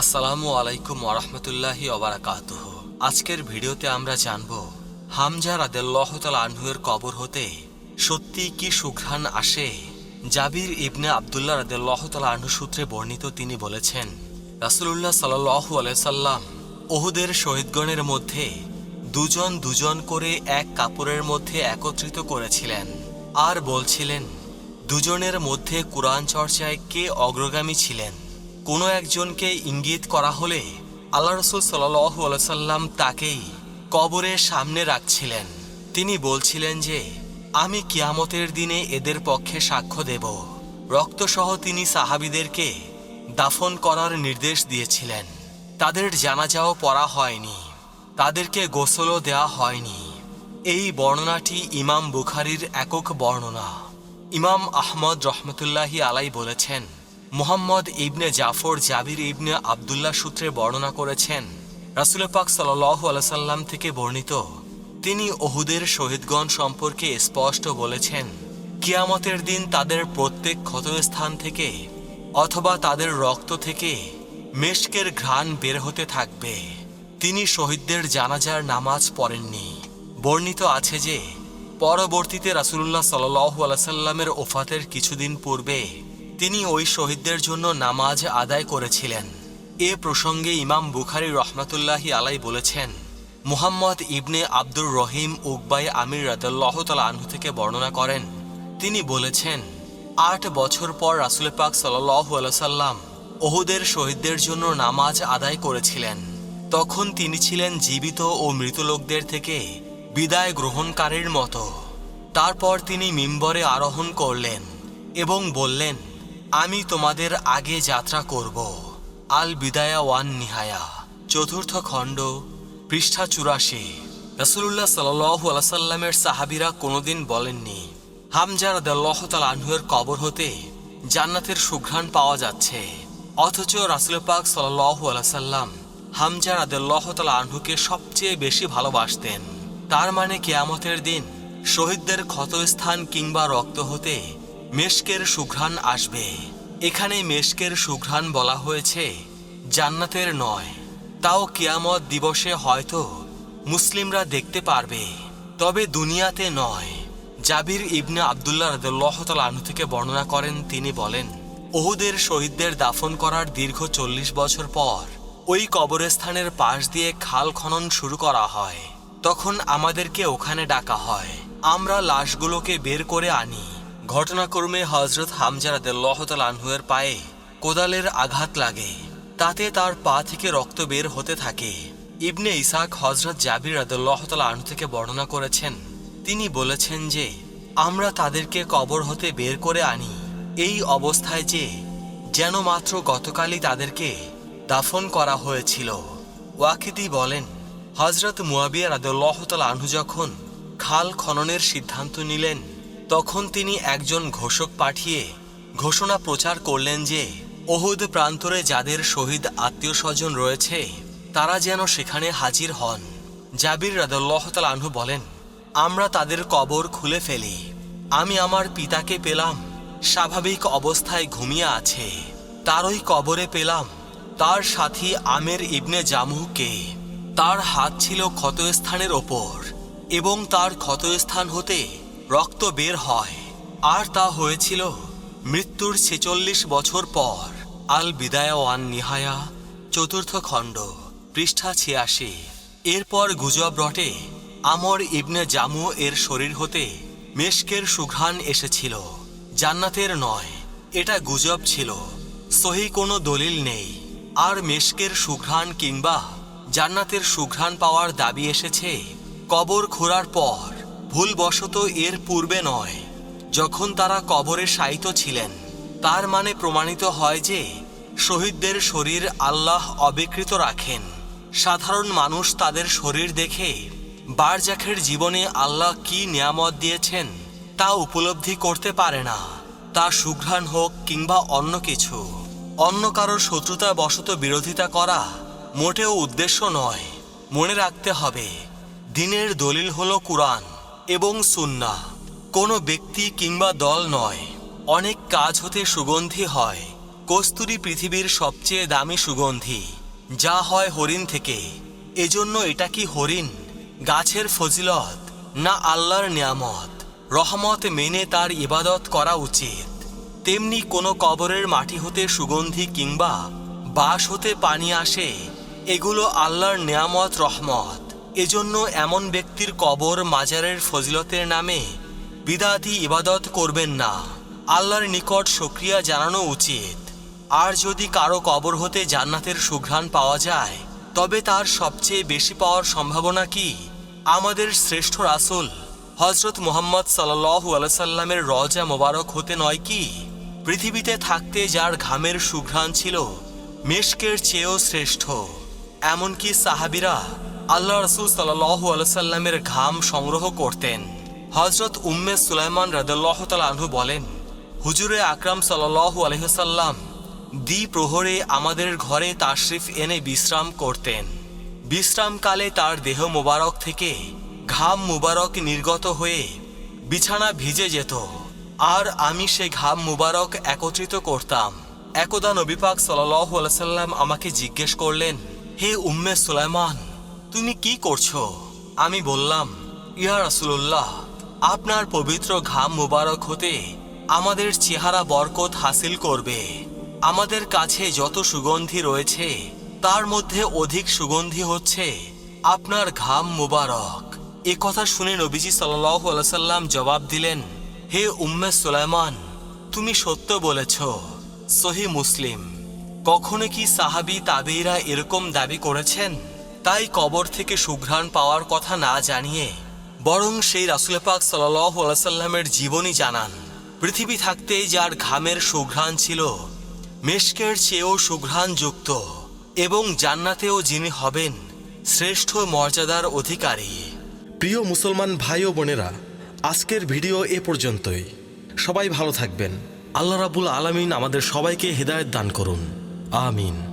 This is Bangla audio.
আসসালামু আলাইকুম ওরহমতুল্লাহি অবরাকাত আজকের ভিডিওতে আমরা জানব, হামজা রাদেল্লাহ তাল আনহুয়ের কবর হতে সত্যি কি সুঘ্রাণ আসে? জাবির ইবনে আবদুল্লাহ রাদেল্লাহ তাল আনহু সূত্রে বর্ণিত তিনি বলেছেন, রাসুলুল্লাহ সাল্লাহু আলাইসাল্লাম ওহুদের শহীদগণের মধ্যে দুজন দুজন করে এক কাপড়ের মধ্যে একত্রিত করেছিলেন আর বলছিলেন, দুজনের মধ্যে কোরআন চর্চায় কে অগ্রগামী ছিলেন? কোনো একজনকে ইঙ্গিত করা হলে আল্লাহ রসুল সাল্লু আলসাল্লাম তাকেই কবরের সামনে রাখছিলেন। তিনি বলছিলেন যে, আমি কিয়ামতের দিনে এদের পক্ষে সাক্ষ্য দেব। রক্তসহ তিনি সাহাবিদেরকে দাফন করার নির্দেশ দিয়েছিলেন। তাদের জানাজাও পড়া হয়নি। তাদেরকে গোসলও দেওয়া হয়নি। এই বর্ণনাটি ইমাম বুখারির একক বর্ণনা। ইমাম আহমদ রহমতুল্লাহি আলাই বলেছেন মোহাম্মদ ইবনে জাফর জাবির ইবনে আবদুল্লাহ সূত্রে বর্ণনা করেছেন রাসুল পাক সাল্লাহ আলাইসাল্লাম থেকে বর্ণিত। তিনি ওহুদের শহীদগণ সম্পর্কে স্পষ্ট বলেছেন, কিয়ামতের দিন তাদের প্রত্যেক ক্ষতস্থান থেকে অথবা তাদের রক্ত থেকে মেশকের ঘ্রাণ বের হতে থাকবে। তিনি শহীদদের জানাজার নামাজ পড়েননি। বর্ণিত আছে যে, পরবর্তীতে রাসুলুল্লাহ সাল্লু আলাইসাল্লামের ওফাতের কিছুদিন পূর্বে তিনি ওই শহীদদের জন্য নামাজ আদায় করেছিলেন। এ প্রসঙ্গে ইমাম বুখারি রহমাতুল্লাহি আলাই বলেছেন, মুহাম্মদ ইবনে আব্দুর রহিম উকবাই আমির রাদাল্লাহ তাল আনহু থেকে বর্ণনা করেন। তিনি বলেছেন, আট বছর পর রাসুল পাক সাল্লাহ আলাইসাল্লাম ওহুদের শহীদদের জন্য নামাজ আদায় করেছিলেন। তখন তিনি ছিলেন জীবিত ও মৃত লোকদের থেকে বিদায় গ্রহণকারীর মতো। তারপর তিনি মিম্বরে আরোহণ করলেন এবং বললেন আমি তোমাদের আগে যাত্রা করব। আল বিদায়া ওয়ান নিহায়া। চতুর্থ খণ্ড, পৃষ্ঠা চুরাশি। রসুল্লাহ সাল্লু আলাইসাল্লামের সাহাবিরা কোনোদিন বলেননি হামজার দাল্লাহতাল আনহুয়ের কবর হতে জান্নাতের সুঘ্রাণ পাওয়া যাচ্ছে। অথচ রাসুল পাক সাল্লাহু আলাইসাল্লাম হামজার আদাল্লাহতাল আনহুকে সবচেয়ে বেশি ভালোবাসতেন। তার মানে কেয়ামতের দিন শহীদদের ক্ষতস্থান কিংবা রক্ত হতে মেশকের সুঘ্রাণ আসবে। এখানে মেশকের সুঘ্রাণ বলা হয়েছে, জান্নাতের নয়। তাও কিয়ামত দিবসে হয়তো মুসলিমরা দেখতে পারবে। তবে দুনিয়াতে নয়। জাবির ইবনে আবদুল্লাহ আনু থেকে বর্ণনা করেন, তিনি বলেন, ওহুদের শহীদদের দাফন করার দীর্ঘ চল্লিশ বছর পর ওই কবরস্থানের পাশ দিয়ে খাল খনন শুরু করা হয়। তখন আমাদেরকে ওখানে ডাকা হয়। আমরা লাশগুলোকে বের করে আনি। ঘটনাক্রমে হজরত হামজার দেল্লাহতাল আনহুয়ের পায়ে কোদালের আঘাত লাগে। তাতে তার পা থেকে রক্ত বের হতে থাকে। ইবনে ইসাক হজরত জাবির আদুল্লাহতাল আনহু থেকে বর্ণনা করেছেন, তিনি বলেছেন যে, আমরা তাদেরকে কবর হতে বের করে আনি। এই অবস্থায় যে, যেন মাত্র গতকালই তাদেরকে দাফন করা হয়েছিল। ওয়াকিদি বলেন হজরত মুয়াবিয়া রাদুল্লাহতাল আনহু যখন খাল খননের সিদ্ধান্ত নিলেন তখন তিনি একজন ঘোষক পাঠিয়ে ঘোষণা প্রচার করলেন যে ওহুদ প্রান্তরে যাদের শহীদ আত্মীয় স্বজন রয়েছে, তারা যেন সেখানে হাজির হন। জাবির রাদুল্লাহতাল আনহু বলেন, আমরা তাদের কবর খুলে ফেলি। আমি আমার পিতাকে পেলাম, স্বাভাবিক অবস্থায় ঘুমিয়ে আছে। তারই কবরে পেলাম, তার সাথী আমের ইবনে জামুহকে। তার হাত ছিল ক্ষতস্থানের ওপর এবং তার ক্ষতস্থান হতে রক্ত বের হয়। আর তা হয়েছিল মৃত্যুর ছেচল্লিশ বছর পর। আল বিদায়া ওয়ান নিহায়া, চতুর্থ খণ্ড, পৃষ্ঠা ছিয়াশি। এরপর গুজব রটে। আমর ইবনে জামু এর শরীর হতে মেশকের সুঘ্রাণ এসেছিল। জান্নাতের নয়, এটা গুজব ছিল। সহি কোনো দলিল নেই। আর মেশকের সুঘ্রাণ কিংবা জান্নাতের সুঘ্রাণ পাওয়ার দাবি এসেছে কবর খোঁড়ার পর। ভুলবশত এর পূর্বে নয়। যখন তারা কবরে শায়িত ছিলেন, তার মানে প্রমাণিত হয় যে শহীদদের শরীর আল্লাহ অবিকৃত রাখেন। সাধারণ মানুষ তাদের শরীর দেখে বারজাখের জীবনে আল্লাহ কি নিয়ামত দিয়েছেন তা উপলব্ধি করতে পারে না। তা সুঘ্রাণ হোক কিংবা অন্য কিছু, অন্য কারোর শত্রুতা বশত বিরোধিতা করা মোটেও উদ্দেশ্য নয়। মনে রাখতে হবে, দিনের দলিল হলো কুরআন। এবং সুন্না। কোনো ব্যক্তি কিংবা দল নয়। অনেক কাজ হতে সুগন্ধি হয়। কস্তুরী পৃথিবীর সবচেয়ে দামি সুগন্ধি। যা হয় হরিণ থেকে। এজন্য এটা কি হরিণ? গাছের ফজিলত না আল্লাহর নিয়ামত? রহমত মেনে তার ইবাদত করা উচিত। তেমনি কোনো কবরের মাটি হতে সুগন্ধি কিংবা বাঁশ হতে পানি আসে, এগুলো আল্লাহর নিয়ামত, রহমত। এজন্য এমন ব্যক্তির কবর মাজারের ফজিলতের নামে বিদাতি ইবাদত করবেন না। আল্লাহর নিকট সক্রিয়া জানানো উচিত। আর যদি কারও কবর হতে জান্নাতের সুঘ্রাণ পাওয়া যায়, তবে তার সবচেয়ে বেশি পাওয়ার সম্ভাবনা কি? আমাদের শ্রেষ্ঠ রাসূল হজরত মোহাম্মদ সাল্লাল্লাহু আলাইসাল্লামের রজা মোবারক হতে নয় কি? পৃথিবীতে থাকতে যার ঘামের সুঘ্রাণ ছিল, মেশকের চেয়েও শ্রেষ্ঠ। এমনকি সাহাবিরা আল্লাহ রসুল সাল্লাহু আলসাল্লামের ঘাম সংগ্রহ করতেন। হজরত উম্মে সুলাইমান রাদাল্লাহ আনহু বলেন, হুজুরে আকরাম সাল্লাহু আলহ্লাম দ্বি প্রহরে আমাদের ঘরে তাশরিফ এনে বিশ্রাম করতেন। বিশ্রামকালে তার দেহ মোবারক থেকে ঘাম মুবারক নির্গত হয়ে বিছানা ভিজে যেত। আর আমি সে ঘাম মুবারক একত্রিত করতাম। একদা নবীপাক সাল্লাহ আলাইসাল্লাম আমাকে জিজ্ঞেস করলেন, হে উম্মে সুলাইমান তুমি কি করছ? আমি বললাম, ইয়া রাসূলুল্লাহ, আপনার পবিত্র ঘাম মুবারক হতে আমাদের চেহারা বরকত হাসিল করবে। আমাদের কাছে যত সুগন্ধি রয়েছে, তার মধ্যে অধিক সুগন্ধি হচ্ছে আপনার ঘাম মুবারক। এ কথা শুনে নবীজি আলাইসাল্লাম জবাব দিলেন, হে উম্মে সুলাইমান, তুমি সত্য বলেছ, সহি মুসলিম। কখনো কি সাহাবি তাবেইরা এরকম দাবি করেছেন? তাই কবর থেকে সুঘ্রাণ পাওয়ার কথা না জানিয়ে বরং সেই রাসুল পাক সাল্লাহ আলাইসাল্লামের জীবনী জানান। পৃথিবী থাকতেই যার ঘামের সুঘ্রাণ ছিল, মেশকের চেয়েও সুঘ্রাণযুক্ত এবং জান্নাতেও যিনি হবেন শ্রেষ্ঠ মর্যাদার অধিকারী। প্রিয় মুসলমান ভাই ও বোনেরা, আজকের ভিডিও এ পর্যন্তই। সবাই ভালো থাকবেন। আল্লাহ রাবুল আলামিন আমাদের সবাইকে হেদায়েত দান করুন। আমিন।